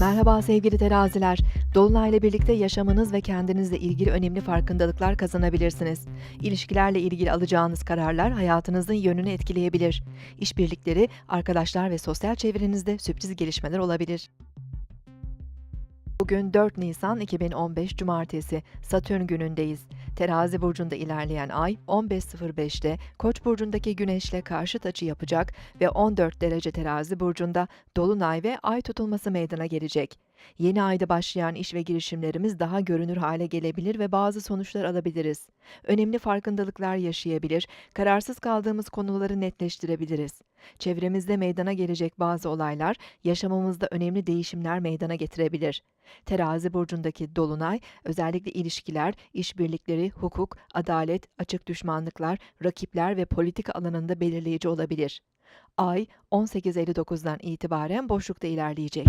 Merhaba sevgili teraziler. Dolunayla birlikte yaşamınız ve kendinizle ilgili önemli farkındalıklar kazanabilirsiniz. İlişkilerle ilgili alacağınız kararlar hayatınızın yönünü etkileyebilir. İşbirlikleri, arkadaşlar ve sosyal çevrenizde sürpriz gelişmeler olabilir. Bugün 4 Nisan 2015 Cumartesi, Satürn günündeyiz. Terazi burcunda ilerleyen ay 15.05'te Koç burcundaki Güneş'le karşıt açı yapacak ve 14 derece Terazi burcunda Dolunay ve Ay tutulması meydana gelecek. Yeni ayda başlayan iş ve girişimlerimiz daha görünür hale gelebilir ve bazı sonuçlar alabiliriz. Önemli farkındalıklar yaşayabilir, kararsız kaldığımız konuları netleştirebiliriz. Çevremizde meydana gelecek bazı olaylar yaşamımızda önemli değişimler meydana getirebilir. Terazi burcundaki dolunay özellikle ilişkiler, işbirlikleri, hukuk, adalet, açık düşmanlıklar, rakipler ve politika alanında belirleyici olabilir. Ay 18.59'dan itibaren boşlukta ilerleyecek.